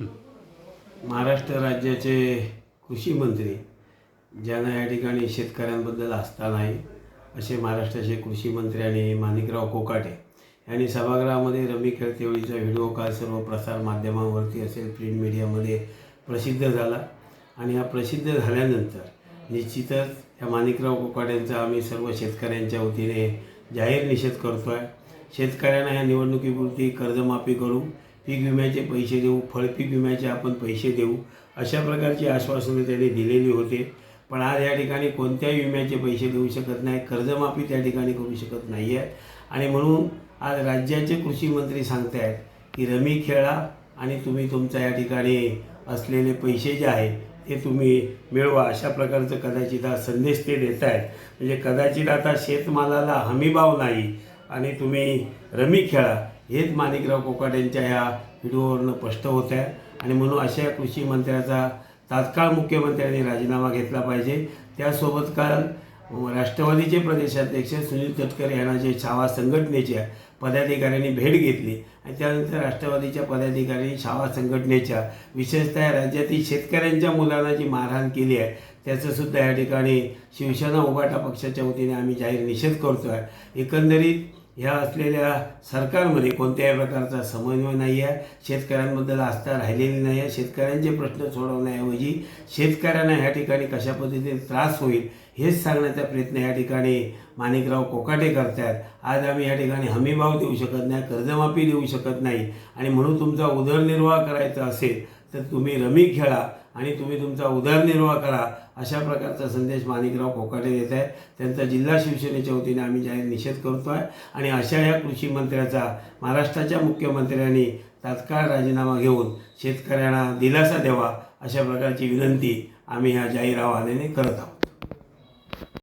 महाराष्ट्र राज्याचे कृषी मंत्री ज्यांना या ठिकाणी शेतकऱ्यांबद्दल आस्था नाही असे महाराष्ट्राचे कृषी मंत्री आणि माणिकराव कोकाटे यांनी सभागृहामध्ये रमी खेळतेवेळीचा व्हिडिओ काल सर्व प्रसार माध्यमांवरती असेल प्रिंट मीडियामध्ये प्रसिद्ध झाला. आणि हा प्रसिद्ध झाल्यानंतर निश्चितच या माणिकराव कोकाट्यांचा आम्ही सर्व शेतकऱ्यांच्या वतीने जाहीर निषेध करतो आहे शेतकऱ्यांना या निवडणुकीपुरती कर्जमाफी करू. पीक विम्याचे पैसे देऊ फळपीक विम्याचे आपण पैसे देऊ अशा प्रकारची आश्वासनं त्यांनी दिलेली होते. पण आज या ठिकाणी कोणत्याही विम्याचे पैसे देऊ शकत नाही कर्जमाफी त्या ठिकाणी करू शकत नाही आहे आणि म्हणून आज राज्याचे कृषी मंत्री सांगत आहेत की रमी खेळा आणि तुम्ही तुमच्या या ठिकाणी असलेले पैसे जे आहेत ते तुम्ही मिळवा. अशा प्रकारचं कदाचित हा संदेश ते देत आहेत म्हणजे कदाचित आता शेतमालाला हमीभाव नाही आणि तुम्ही रमी खेळा. हेच माणिकराव कोकाटेंच्या ह्या व्हिडिओवरनं स्पष्ट होत आहे. आणि म्हणून अशा कृषी मंत्र्याचा तात्काळ मुख्यमंत्र्यांनी राजीनामा घेतला पाहिजे. त्यासोबत काल राष्ट्रवादीचे प्रदेशाध्यक्ष सुनील तटकरे यांना जे छावा संघटनेच्या पदाधिकाऱ्यांनी भेट घेतली आणि त्यानंतर राष्ट्रवादीच्या पदाधिकाऱ्यांनी छावा संघटनेच्या विशेषतः राज्यातील शेतकऱ्यांच्या मुलांना जी मारहाण केली आहे त्याचंसुद्धा या ठिकाणी शिवसेना उभाटा पक्षाच्या वतीने आम्ही जाहीर निषेध करतो आहे एकंदरीत ह्या असलेल्या सरकारमध्ये कोणत्याही प्रकारचा समन्वय नाही आहे शेतकऱ्यांबद्दल आस्था राहिलेली नाही आहे शेतकऱ्यांचे प्रश्न सोडवण्याऐवजी शेतकऱ्यांना ह्या ठिकाणी कशा पद्धतीने त्रास होईल हेच सांगण्याचा प्रयत्न या ठिकाणी माणिकराव कोकाटे करतात आज आम्ही या ठिकाणी हमीभाव देऊ शकत नाही कर्जमाफी देऊ शकत नाही. आणि म्हणून तुमचा उदरनिर्वाह करायचा असेल तर तुम्ही रमी खेळा. आणि तुम्ही तुमचा उदरनिर्वाह करा अशा प्रकारचा संदेश माणिकराव कोकाटे देत आहेत. त्यांचा जिल्हा शिवसेनेच्या वतीने आम्ही जाहीर निषेध करतो आहे आणि अशा या कृषी मंत्र्याचा महाराष्ट्राच्या मुख्यमंत्र्यांनी तात्काळ राजीनामा घेऊन शेतकऱ्यांना दिलासा द्यावा अशा प्रकारची विनंती आम्ही ह्या जाहीर आव्हानाने करत आहोत.